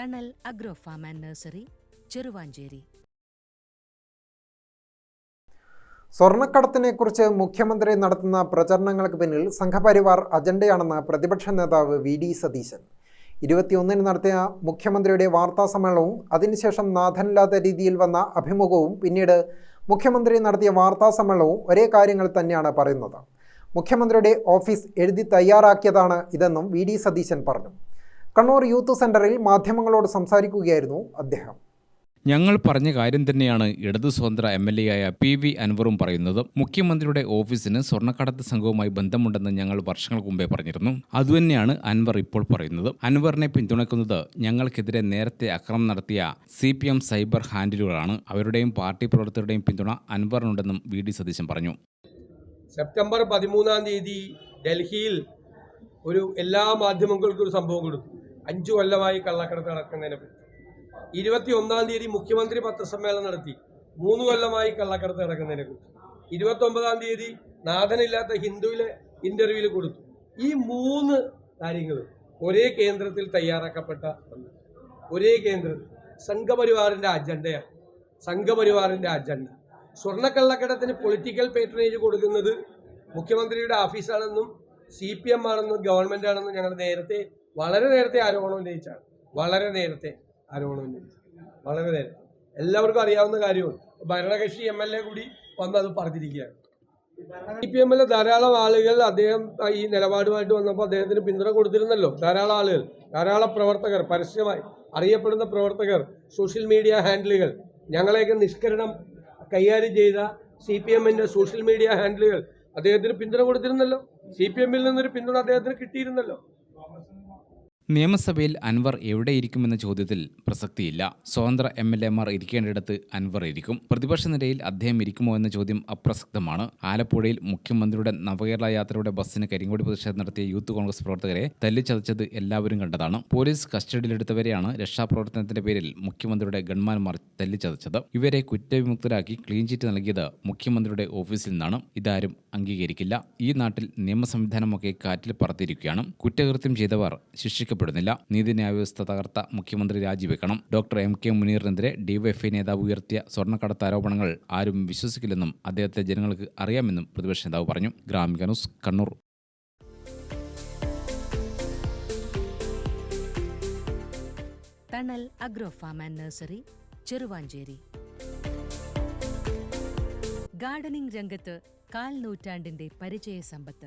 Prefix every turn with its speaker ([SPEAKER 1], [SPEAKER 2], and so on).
[SPEAKER 1] കണൽ agro farm and nursery Cheruvanchery സ്വർണ്ണക്കടത്തിനെക്കുറിച്ച് മുഖ്യമന്ത്രി നടത്തുന്ന പ്രചരണങ്ങൾക്ക് പിന്നിൽ സംഘപരിവാർ അജണ്ടയാണെന്ന് പ്രതിപക്ഷ നേതാവ് വി ഡി സതീശൻ ഇരുപത്തിയൊന്നിന് നടത്തിയ മുഖ്യമന്ത്രിയുടെ വാർത്താ സമ്മേളനവും അതിനുശേഷം നാഥനില്ലാത്ത രീതിയിൽ വന്ന അഭിമുഖവും പിന്നീട് മുഖ്യമന്ത്രി നടത്തിയ വാർത്താ സമ്മേളനവും ഒരേ കാര്യങ്ങൾ തന്നെയാണ് പറയുന്നത് മുഖ്യമന്ത്രിയുടെ ഓഫീസ് എഴുതി തയ്യാറാക്കിയതാണ് ഇതെന്നും വി ഡി സതീശൻ പറഞ്ഞു കണ്ണൂർ യൂത്ത് സെന്ററിൽ മാധ്യമങ്ങളോട് സംസാരിക്കുകയായിരുന്നു അദ്ദേഹം
[SPEAKER 2] ഞങ്ങൾ പറഞ്ഞ കാര്യം തന്നെയാണ് ഇടത് സ്വതന്ത്ര എം എൽ എ ആയ പി വി അൻവറും പറയുന്നത് മുഖ്യമന്ത്രിയുടെ ഓഫീസിന് സ്വർണ്ണക്കടത്ത് സംഘവുമായി ബന്ധമുണ്ടെന്ന് ഞങ്ങൾ വർഷങ്ങൾക്ക് മുമ്പേ പറഞ്ഞിരുന്നു അതുതന്നെയാണ് അൻവർ ഇപ്പോൾ പറയുന്നത് അൻവറിനെ പിന്തുണയ്ക്കുന്നത് ഞങ്ങൾക്കെതിരെ നേരത്തെ അക്രമം നടത്തിയ സി പി എം സൈബർ ഹാൻഡിലുകളാണ് അവരുടെയും പാർട്ടി പ്രവർത്തകരുടെയും പിന്തുണ അൻവറിനുണ്ടെന്നും വി ഡി സതീശൻ പറഞ്ഞു
[SPEAKER 3] സെപ്റ്റംബർ പതിമൂന്നാം തീയതി ഡൽഹിയിൽ ഒരു എല്ലാ മാധ്യമങ്ങൾക്കും ഒരു സംഭവം കൊടുത്തു അഞ്ചു കൊല്ലമായി കള്ളക്കടത്ത് നടക്കുന്നതിനെ പറ്റി ഇരുപത്തി ഒന്നാം തീയതി മുഖ്യമന്ത്രി പത്രസമ്മേളനം നടത്തി മൂന്ന് കൊല്ലമായി കള്ളക്കടത്ത് നടക്കുന്നതിനെ കുറിച്ച് ഇരുപത്തി ഒമ്പതാം തീയതി നാഥനില്ലാത്ത ഹിന്ദുവിലെ ഇന്റർവ്യൂവിൽ കൊടുത്തു ഈ മൂന്ന് കാര്യങ്ങൾ ഒരേ കേന്ദ്രത്തിൽ തയ്യാറാക്കപ്പെട്ട ഒരേ കേന്ദ്രത്തിൽ സംഘപരിവാറിന്റെ അജണ്ടയാണ് സംഘപരിവാറിന്റെ അജണ്ട സ്വർണ്ണക്കള്ളക്കടത്തിന് പൊളിറ്റിക്കൽ പേറ്റനേജ് കൊടുക്കുന്നത് മുഖ്യമന്ത്രിയുടെ ഓഫീസാണെന്നും സി പി എം ആണെന്നും ഗവൺമെന്റ് ആണെന്നും ഞങ്ങൾ നേരത്തെ വളരെ നേരത്തെ ആരോപണം ഉന്നയിച്ചാണ് വളരെ നേരത്തെ ആരോപണം ഉന്നയിച്ചു വളരെ നേരത്തെ എല്ലാവർക്കും അറിയാവുന്ന കാര്യമാണ് ഭരണകക്ഷി എം എൽ എ കൂടി വന്ന് അത് പറഞ്ഞിരിക്കുകയാണ് സി പി എമ്മിലെ ധാരാളം ആളുകൾ അദ്ദേഹം ഈ നിലപാടുമായിട്ട് വന്നപ്പോൾ അദ്ദേഹത്തിന് പിന്തുണ കൊടുത്തിരുന്നല്ലോ ധാരാളം ആളുകൾ ധാരാളം പ്രവർത്തകർ പരസ്യമായി അറിയപ്പെടുന്ന പ്രവർത്തകർ സോഷ്യൽ മീഡിയ ഹാൻഡിലുകൾ ഞങ്ങളെയൊക്കെ നിഷ്കരണം കൈകാര്യം ചെയ്ത സി പി എമ്മിൻ്റെ സോഷ്യൽ മീഡിയ ഹാൻഡിലുകൾ അദ്ദേഹത്തിന് പിന്തുണ കൊടുത്തിരുന്നല്ലോ സി പി എമ്മിൽ നിന്നൊരു പിന്തുണ അദ്ദേഹത്തിന് കിട്ടിയിരുന്നല്ലോ
[SPEAKER 2] നിയമസഭയിൽ അൻവർ എവിടെയിരിക്കുമെന്ന ചോദ്യത്തിൽ പ്രസക്തിയില്ല സ്വതന്ത്ര എം എൽ എമാർ ഇരിക്കേണ്ടിടത്ത് അൻവർ ഇരിക്കും പ്രതിപക്ഷ നിരയിൽ അദ്ദേഹം ഇരിക്കുമോ എന്ന ചോദ്യം അപ്രസക്തമാണ് ആലപ്പുഴയിൽ മുഖ്യമന്ത്രിയുടെ നവകേരള യാത്രയുടെ ബസ്സിന് കരിങ്കോടി പ്രതിഷേധം നടത്തിയ യൂത്ത് കോൺഗ്രസ് പ്രവർത്തകരെ തല്ലിച്ചതച്ചത് എല്ലാവരും കണ്ടതാണ് പോലീസ് കസ്റ്റഡിയിലെടുത്തവരെയാണ് രക്ഷാപ്രവർത്തനത്തിന്റെ പേരിൽ മുഖ്യമന്ത്രിയുടെ ഗൺമാൻമാർ തല്ലിച്ചതച്ചത് ഇവരെ കുറ്റവിമുക്തരാക്കി ക്ലീൻ ചിറ്റ് നൽകിയത് മുഖ്യമന്ത്രിയുടെ ഓഫീസിൽ നിന്നാണ് ഇതാരും അംഗീകരിക്കില്ല ഈ നാട്ടിൽ നിയമ സംവിധാനമൊക്കെ കാറ്റിൽ പറത്തിയിരിക്കുകയാണ് കുറ്റകൃത്യം ചെയ്തവർ ശിക്ഷിക്ക ബന്ധപ്പെടുന്നില്ല നീതിന്യായ വ്യവസ്ഥ തകർത്ത മുഖ്യമന്ത്രി രാജിവെക്കണം ഡോക്ടർ എം കെ മുനീറിനെതിരെ ഡിവൈഎഫ്ഐ നേതാവ് ഉയർത്തിയ സ്വർണ്ണക്കടത്ത് ആരോപണങ്ങൾ ആരും വിശ്വസിക്കില്ലെന്നും അദ്ദേഹത്തെ ജനങ്ങൾക്ക് അറിയാമെന്നും പ്രതിപക്ഷ നേതാവ് പറഞ്ഞു Gramika news Kannur
[SPEAKER 4] Thanal agro farm and nursery Cheruvanchery gardening രംഗത്ത് കാൽ നൂറ്റാണ്ടിന്റെ പരിചയ സമ്പത്ത്